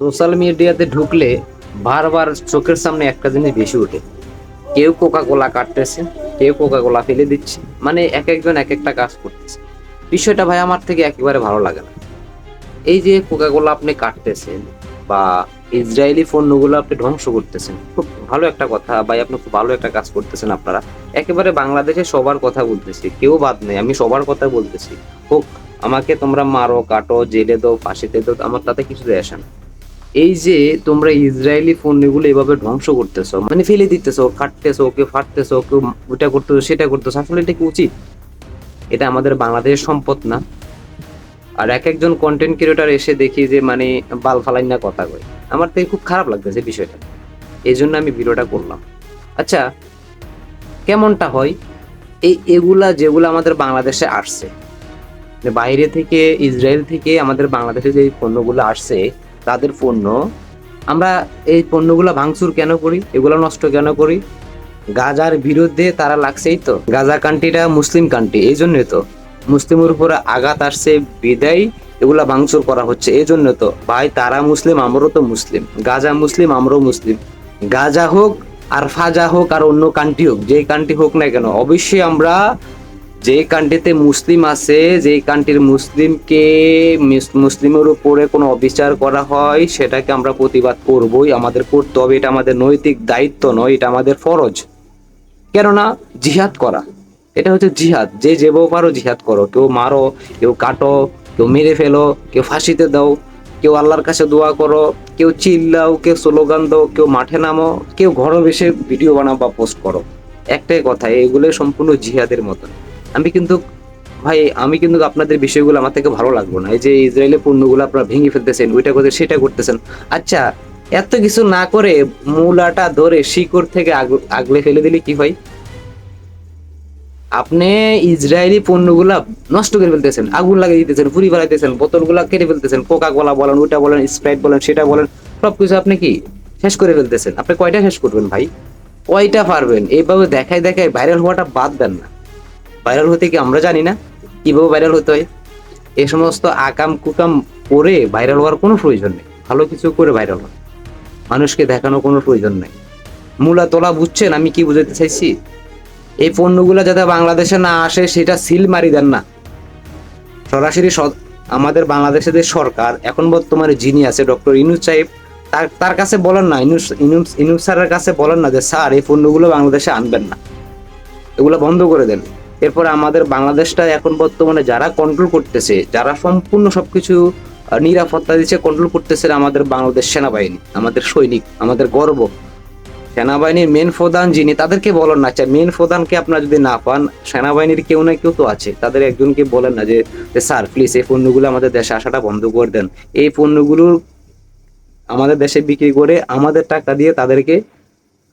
Social মিডিয়াতে ঢুকলে বারবার চোখের সামনে একটা জিনিস বেশি ওঠে। কেউ কোকা কোলা কাটতেছে, কেউ কোকা কোলা ফেলে দিচ্ছে মানে এক একজন এক একটা কাজ করতেছে। বিষয়টা ভাই আমার থেকে একেবারে ভালো লাগে না। এই যে কোকা কোলা আপনি কাটতেছেন বা ইসরায়েলি পণ্যগুলো আপনি ধ্বংস করতেছেন, খুব ভালো একটা কথা। ভাই, আপনি খুব ভালো একটা কাজ করতেছেন আপনারা। একেবারে বাংলাদেশে সবার কথা বলতেছি, কেউ বাদ নেই। আমি সবার কথা বলতেছি। হোক, আমাকে তোমরা মারো, কাটো, জেলে দো ফাঁসিতে দো আমার তাতে কিছু যায় আসে না। এই যে তোমরা ইসরায়েলি পণ্যগুলো এভাবে ধ্বংস করতেছো মানে ফেলে দিতেছো, কাটতেছো কেউ ফাটতেছো কেউ ওটা করতেছো, সেটা করতেছো, আসলে এটা কি উচিত? এটা আমাদের বাংলাদেশের সম্পদ না। আর এক একজন কন্টেন্ট ক্রিয়েটর এসে দেখি যে মানে বাল ফালাই না কথা কয়। আমার থেকে খুব খারাপ লাগতেছে বিষয়টা। এই জন্য আমি ভিডিওটা করলাম। আচ্ছা কেমনটা হয়? এই এগুলা যেগুলো আমাদের বাংলাদেশে আসছে বাইরে থেকে, ইসরায়েল থেকে আমাদের বাংলাদেশে যে পণ্যগুলো আসছে তাদের পণ্য, আমরা এই পণ্যগুলো ভাঙচুর কেন করি? এগুলো নষ্ট কেন করি? গাজার বিরুদ্ধে তারা লাগছেই তো। গাজা কান্ট্রিটা মুসলিম কান্ট্রি এই জন্যই তো। মুসলিমের উপরে আঘাত আসছে, বিদায়, এগুলা ভাঙচুর করা হচ্ছে, এই জন্য তো। ভাই, তারা মুসলিম, আমরাও তো মুসলিম। গাজা মুসলিম, আমরাও মুসলিম। গাজা হোক আর ফাজা হোক আর অন্য কান্ট্রি হোক, যেই কান্ট্রি হোক না কেন, অবশ্যই আমরা যে কান্ট্রিতে মুসলিম আছে যেই কান্ট্রির মুসলিমকে মুসলিমের উপরে কোনো অবিচার করা হয়, সেটাকে আমরা প্রতিবাদ করবই। আমাদের করতে হবে, এটা আমাদের নৈতিক দায়িত্ব নয়, এটা আমাদের ফরজ। কেননা, জিহাদ করা, এটা হচ্ছে জিহাদ। যে যেভাবে পারো জিহাদ করো। কেউ মারো, কেউ কাটো, কেউ মেরে ফেলো, কেউ ফাঁসিতে দাও, কেউ আল্লাহর কাছে দোয়া করো, কেউ চিল্লাও, কেউ স্লোগান দাও, কেউ মাঠে নামো, কেউ ঘরে বসে ভিডিও বানাও বা পোস্ট করো। একটাই কথা এগুলো সম্পূর্ণ জিহাদের মতন। আমি কিন্তু, ভাই, আমি কিন্তু আপনাদের বিষয়গুলো আমার থেকে ভালো লাগল না। এই যে ইসরায়েলের পণ্যগুলো আপনারা ভেঙে ফেলতেছেন, ওইটা করতে, সেটা করতেছেন। আচ্ছা এত কিছু না করে মূলাটা ধরে শিকড় থেকে আগলে ফেলে দিলে কি হয়? আপনি ইসরায়েলি পণ্যগুলা নষ্ট করে ফেলতেছেন, আগুন লাগিয়ে দিতেছেন পুরি ফেলাইতেছেন, বোতলগুলা কেটে ফেলতেছেন কোকা কোলা বলেন ওটা বলেন, স্প্রাইট বলেন, সেটা বলেন, সবকিছু আপনি কি শেষ করে ফেলতেছেন? আপনি কয়টা শেষ করবেন ভাই? কয়টা পারবেন? এইভাবে দেখায় দেখায় ভাইরাল হওয়াটা বাদ দেন না। ভাইরাল হতে কি আমরা জানি না? কীভাবে ভাইরাল হতে হয়? এ সমস্ত আকাম কুকাম করে ভাইরাল হওয়ার কোনো প্রয়োজন নেই। ভালো কিছু করে ভাইরাল হয় মানুষকে দেখানোর কোনো প্রয়োজন নেই। মূলা তোলা বুঝছেন? আমি কি বুঝাতে চাইছি? এই পণ্যগুলো যাতে বাংলাদেশে না আসে, সেটা সিল মারি দেন না। সরাসরি আমাদের বাংলাদেশের যে সরকার, এখন বর্তমানে যিনি আছে, ডক্টর ইনুস সাহেব, তার তার কাছে বলেন না, ইনুস ইনুস ইনুস স্যারের কাছে বলেন না যে, স্যার, এই পণ্যগুলো বাংলাদেশে আনবেন না। এগুলো বন্ধ করে দেন। এরপরে আমাদের বাংলাদেশটা এখন বর্তমানে যারা কন্ট্রোল করতেছে যারা সম্পূর্ণ সবকিছু নিরাপত্তা দিচ্ছে কন্ট্রোল করতেছে আমাদের বাংলাদেশ সেনাবাহিনী আমাদের সৈনিক আমাদের গর্ব। সেনাবাহিনীর মেন প্রধান যিনি তাদেরকে বলেন না আচ্ছা মেন প্রধানকে আপনারা যদি না পান সেনাবাহিনীর কেউ না কেউ তো আছে। তাদের একজনকে বলেন না যে যে, স্যার প্লিজ এই পণ্যগুলো আমাদের দেশে আসাটা বন্ধ করে দেন। এই পণ্যগুলোর আমাদের দেশে বিক্রি করে আমাদের টাকা দিয়ে তাদেরকে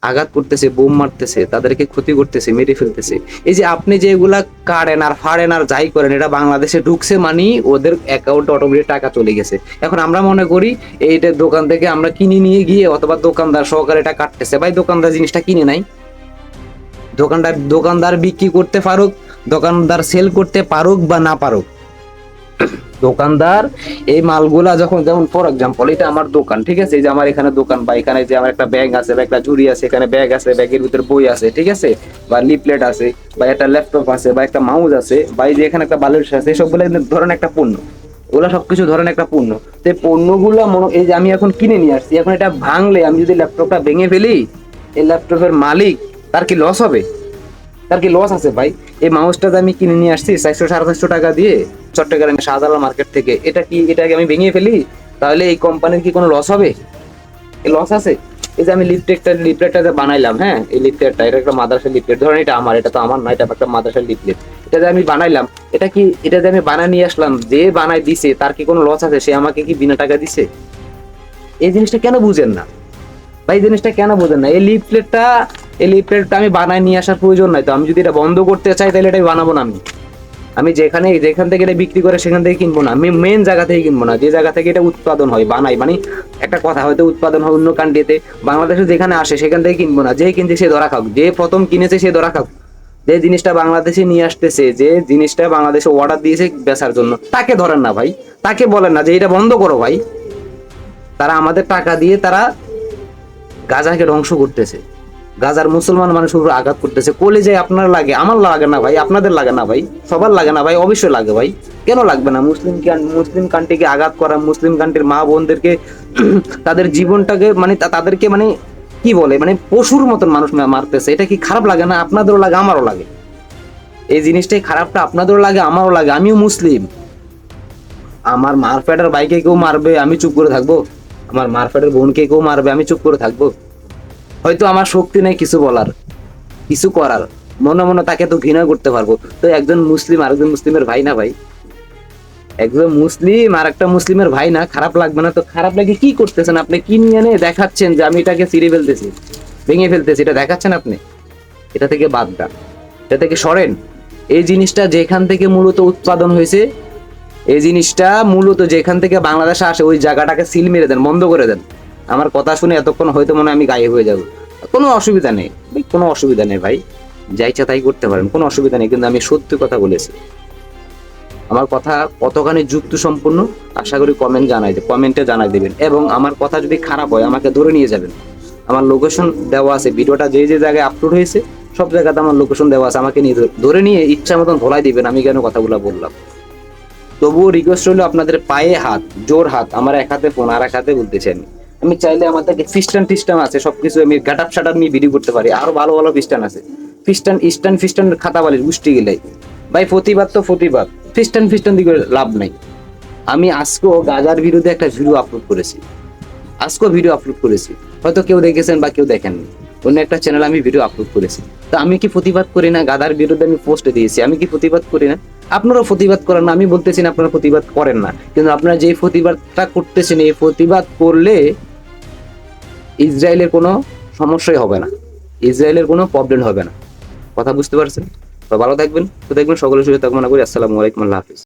আঘাত করতেছে, বোম মারতেছে, তাদেরকে ক্ষতি করতেছে, মেরে ফেলতেছে। এই যে আপনি যে এগুলা কাড়েন আর ফাড়েন আর যাই করেন, এটা বাংলাদেশে ঢুকছে মানি ওদের অ্যাকাউন্টে অটোমেটিক টাকা চলে গেছে। এখন আমরা মনে করি এইটা দোকান থেকে আমরা কিনে নিয়ে গিয়ে অথবা দোকানদার সহকারে এটা কাটতেছে। ভাই, দোকানদার জিনিসটা কিনে নাই। দোকানদার দোকানদার বিক্রি করতে পারুক, দোকানদার সেল করতে পারুক বা না পারুক। দোকানদার, এই মালগুলা যখন, যেমন ফর এক্সাম্পল এটা আমার দোকান, ঠিক আছে? এই যে আমার এখানে দোকান বা এখানে যে আমার একটা ব্যাগ আছে, বা একটা ঝুড়ি আছে, এখানে ব্যাগ আছে ব্যাগের ভিতরে বই আছে, ঠিক আছে? বা লিপলেট আছে, বা একটা ল্যাপটপ আছে, বা একটা মাউস আছে, বা এই যে এখানে একটা বালিশ আছে সবগুলো ধরেন একটা পণ্য। ওগুলো সবকিছু ধরেন একটা পণ্য। তো এই পণ্যগুলো মনে, এই যে আমি এখন কিনে নিয়ে আসছি, এখন এটা ভাঙলে আমি যদি ল্যাপটপটা ভেঙে ফেলি, এই ল্যাপটপের মালিক, তার কি লস হবে? তার কি লস আছে ভাই? এই মাউসটা যে আমি কিনে নিয়ে আসছি, চারশো, সাড়ে চারশো টাকা দিয়ে চট্টগ্রামে শাহজালাল মার্কেট থেকে। এটা কি, এটাকে আমি ভেঙে ফেলি? তাহলে এই কোম্পানির কি কোনো লস হবে? লস আছে? এই যে আমি লিপলেটটা যে বানাইলাম হ্যাঁ? এই লিপলেটটা এটা একটা মাদ্রাসা লিপলেট ধরেন এটা আমার, এটা তো আমার না, এটা একটা মাদ্রাসা লিপলেট এটা যে আমি বানাইলাম, এটা কি, এটা যে আমি বানায় নিয়ে আসলাম, যে বানাই দিছে, তার কি কোনো লস আছে? সে আমাকে কি বিনা টাকা দিছে? এই জিনিসটা কেন বুঝেন না? ভাই, এই জিনিসটা কেন বোঝেন না? এই লিফলেটটা এই লিফলেটটা আমি বানায় নিয়ে আসার প্রয়োজন নাই তো। আমি যদি এটা বন্ধ করতে চাই, তাহলে এটা বানাবো না আমি। আমি যেখানে, যেখান থেকে এটা বিক্রি করে সেখান থেকে কিনবো না। আমি মেন জায়গা থেকে কিনবো না। যে জায়গা থেকে এটা উৎপাদন হয়, বানাই। মানে একটা কথা, হয়তো উৎপাদন হয় অন্য কান্ট্রিতে বাংলাদেশে যেখানে আসে সেখান থেকে কিনবো না। যে কিনছে সে ধরা খাক। যে প্রথম কিনেছে সে ধরা খাক। যে জিনিসটা বাংলাদেশে নিয়ে আসতেছে, যে জিনিসটা বাংলাদেশে অর্ডার দিয়েছে বেচার জন্য, তাকে ধরেন না ভাই। তাকে বলেন না যে এটা বন্ধ করো ভাই। তারা আমাদের টাকা দিয়ে তারা গাজাকে ধ্বংস করতেছে। গাজার মুসলমান মানুষের উপর আঘাত করতেছে। কলে যায় আপনার লাগে, আমার লাগে না ভাই, আপনাদের লাগে না ভাই, সবার লাগে না ভাই, অবশ্যই লাগে ভাই। কেন লাগবে না? মুসলিম মুসলিম কান্ট্রিকে আঘাত করা, মুসলিম কান্ট্রির মা বোনদেরকে তাদের জীবনটাকে মানে তাদেরকে মানে কি বলে মানে পশুর মতন মানুষ মারতেছে। এটা কি খারাপ লাগে না? আপনাদেরও লাগে, আমারও লাগে। এই জিনিসটাই খারাপটা, আপনাদেরও লাগে, আমারও লাগে। আমিও মুসলিম। আমার মারফেটের বাইকে কেউ মারবে, আমি চুপ করে থাকব? আমার মারফেটের বোনকে কেউ মারবে, আমি চুপ করে থাকব? হয়তো আমার শক্তি নেই কিছু বলার, কিছু করার। মনে মনে তাকে তো ঘৃণা করতে পারব। তো একজন মুসলিম, আরেকজন মুসলিমের ভাই না ভাই? একজন মুসলিম আর একটা মুসলিমের ভাই না, খারাপ লাগবে না। তো খারাপ লাগে কি করতেছেন আপনি? কি নিয়ে এনে দেখাচ্ছেন যে আমি এটাকে ছিঁড়ে ফেলতেছি? ভেঙে ফেলতেছি, এটা দেখাচ্ছেন আপনি? এটা থেকে বাদ দেন এটা থেকে সরেন। এই জিনিসটা যেখান থেকে মূলত উৎপাদন হয়েছে, এই জিনিসটা মূলত যেখান থেকে বাংলাদেশে আসে, ওই জায়গাটাকে সিল মেরে দেন, বন্ধ করে দেন। আমার কথা শুনে এতক্ষণ হয়তো মনে আমি গায়ে হয়ে যাব। কোনো অসুবিধা নেই। ভাই, কোনো অসুবিধা নেই ভাই। যা ইচ্ছা তাই করতে পারেন কোনো অসুবিধা নেই কিন্তু আমি সত্যি কথা বলেছি। আমার কথা কতখানি যুক্তি সম্পূর্ণ আশা করি কমেন্ট জানাই কমেন্টে জানাই দেবেন। এবং আমার কথা যদি খারাপ হয় আমাকে ধরে নিয়ে যাবেন। আমার লোকেশন দেওয়া আছে ভিডিওটা যে যে জায়গায় আপলোড হয়েছে সব জায়গাতে আমার লোকেশন দেওয়া আছে। আমাকে নিয়ে ধরে- নিয়ে ইচ্ছা মতন ধোলাই দিবেন আমি কেন কথাগুলো বললাম। তবুও রিকোয়েস্ট হলো আপনাদের পায়ে হাত জোর হাত আমার এক হাতে ফোন আর এক হাতে বলতেছি আমি। আমি চাইলে আমার থেকে ফিস্টান টিস্টান আছে, সবকিছু আমি গাটাপ সাটাপ নিয়ে ভিডিও করতে পারি। আরও ভালো ভালো ফিস্টান আছে। ফিস্টান ইস্টান ফিস্টান খাতা বালির গুষ্টি গেলাই। ভাই, প্রতিবাদ তো প্রতিবাদ। ফিস্টান ফিস্টান দিকে লাভ নাই। আমি আজকেও গাজার বিরুদ্ধে একটা ভিডিও আপলোড করেছি। আজকেও ভিডিও আপলোড করেছি। হয়তো কেউ দেখেছেন বা কেউ দেখেননি। অন্য একটা চ্যানেল আমি ভিডিও আপলোড করেছি। তো আমি কি প্রতিবাদ করি না? গাদার বিরুদ্ধে আমি পোস্ট দিয়েছি। আমি কি প্রতিবাদ করি না? আপনারাও প্রতিবাদ করেন না। আমি বলতেছি না আপনারা প্রতিবাদ করেন না। কিন্তু আপনারা যে প্রতিবাদটা করতেছেন, এই প্রতিবাদ করলে ইসরায়েলের কোনো সমস্যাই হবে না। ইসরায়েলের কোনো প্রবলেম হবে না। কথা বুঝতে পারছেন? তো ভালো থাকবেন তো দেখবেন সকলের সুযোগ না করি আসসালামু আলাইকুম, আল্লাহ হাফিজ।